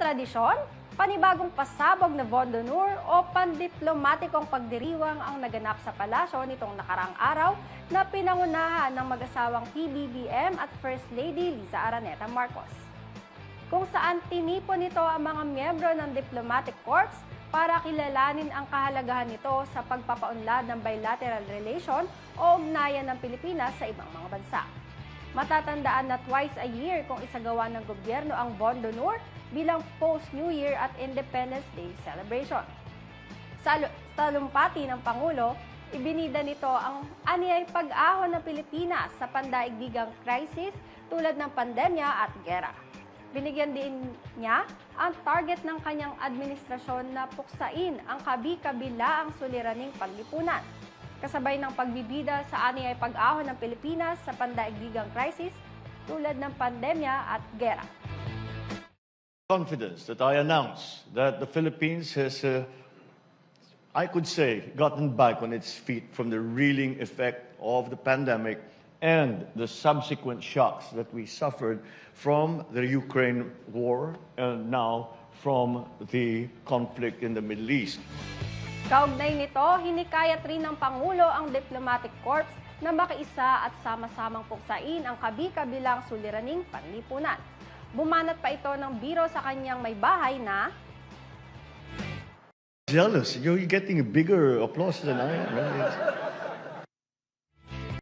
tradisyon, panibagong pasabog na Von d'Honneur o pandiplomatikong pagdiriwang ang naganap sa palasyo nitong nakaraang araw na pinangunahan ng mag-asawang PBBM at First Lady Liza Araneta Marcos kung saan tinipon nito ang mga miyembro ng Diplomatic Corps para kilalanin ang kahalagahan nito sa pagpapaunlad ng bilateral relation o ugnayan ng Pilipinas sa ibang mga bansa. Matatandaan na twice a year kung isagawa ng gobyerno ang Bon d'Honneur bilang post-New Year at Independence Day celebration. Sa lu- talumpati ng Pangulo, ibinida nito ang aniyay pag-ahon ng Pilipinas sa pandaigdigang crisis tulad ng pandemya at gera. Binigyan din niya ang target ng kanyang administrasyon na puksain ang kabi-kabilaang suliraning panlipunan. Kasabay ng pagbibida sa aniyay pag-ahon ng Pilipinas sa pandaigdigang crisis tulad ng pandemya at gera. confidence that I announce that the Philippines has, uh, I could say, gotten back on its feet from the reeling effect of the pandemic and the subsequent shocks that we suffered from the Ukraine war and now from the conflict in the Middle East. Kaugnay nito, hinikayat rin ng Pangulo ang Diplomatic Corps na makiisa at sama-samang puksain ang kabi-kabilang suliraning panlipunan. Bumanat pa ito ng biro sa kanyang may bahay na Jealous, you're getting bigger applause than I am. right?